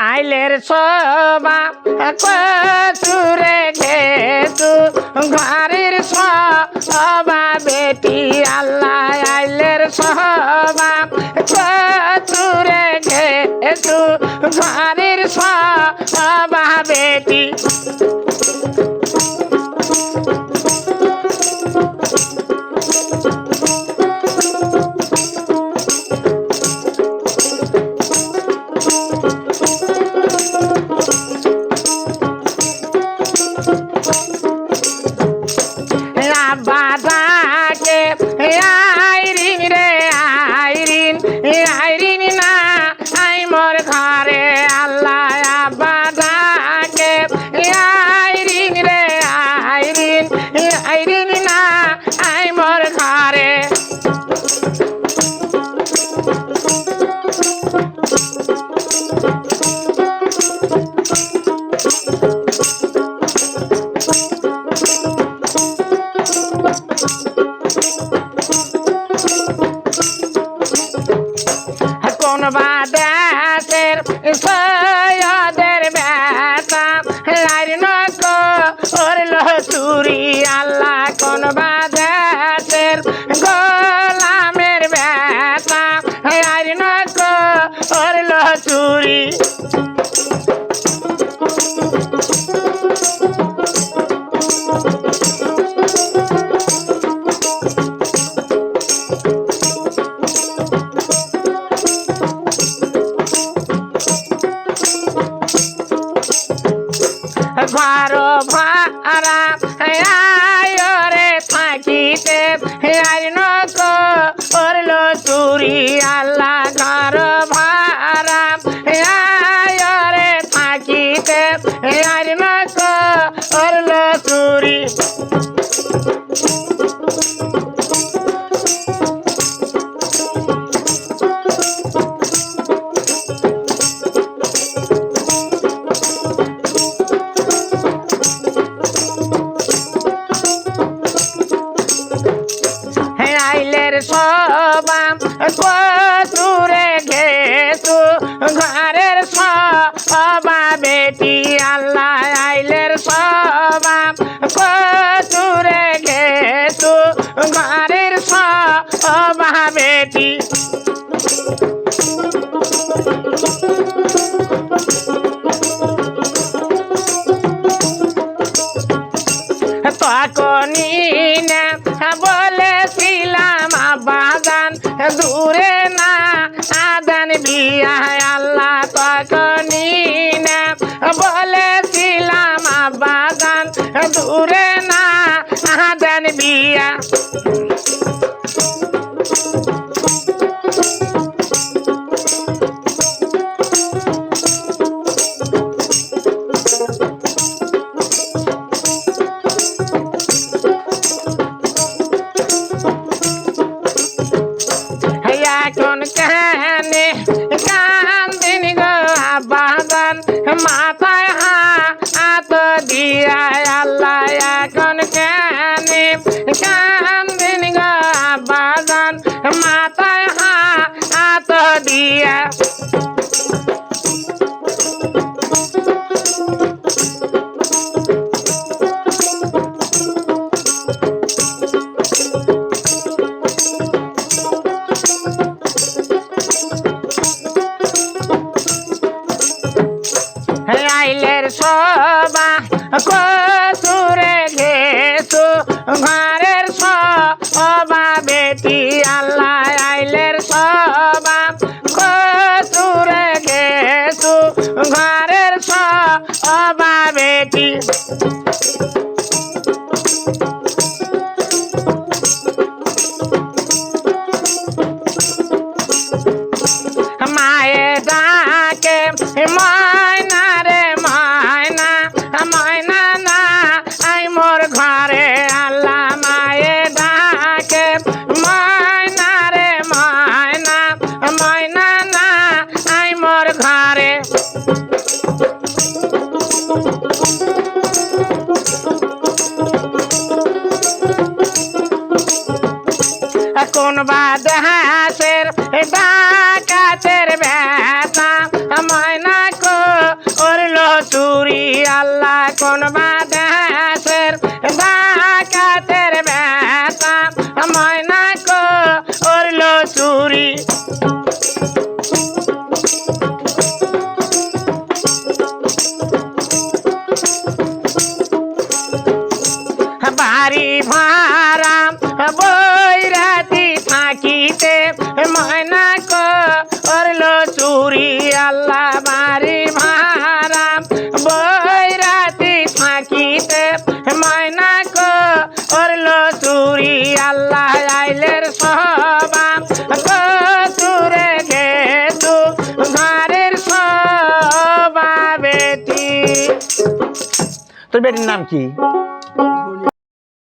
আইলের সবা কচুরে ঘেতু ঘরের সবা বেটি আল্লাহ আইলের সবা কচুরে ঘেতু ঘরের সবা বেটি আয়রে থাকিতে আইন করল চুরি আল্লাহ আইলের সবা কচুরে ঘেতু ঘরের সবা বেটি আল্লাহ আইলের সবা কচুরে ঘেতু ঘরের সবা বেটি। দূরে না আদান বিয়া আল্লাহ তখনই না বলেছিলাম বাগান দূরে না আদান বিয়া গো বাগান মাথায় হাত দিয়া আল্লাহ সবা কচুরে বাদ হাসের ডাকাতের ব্যথা। ময়না কো করল চুরি আল্লাহ কোন বা বাড়ি ভাড়া বৈরাতি থাকিতে ময়না করল চুরি আল্লাহ আইলের সবা কতুরে গেতু ঘরের সবা বেটি। তোর বেটির নাম কি?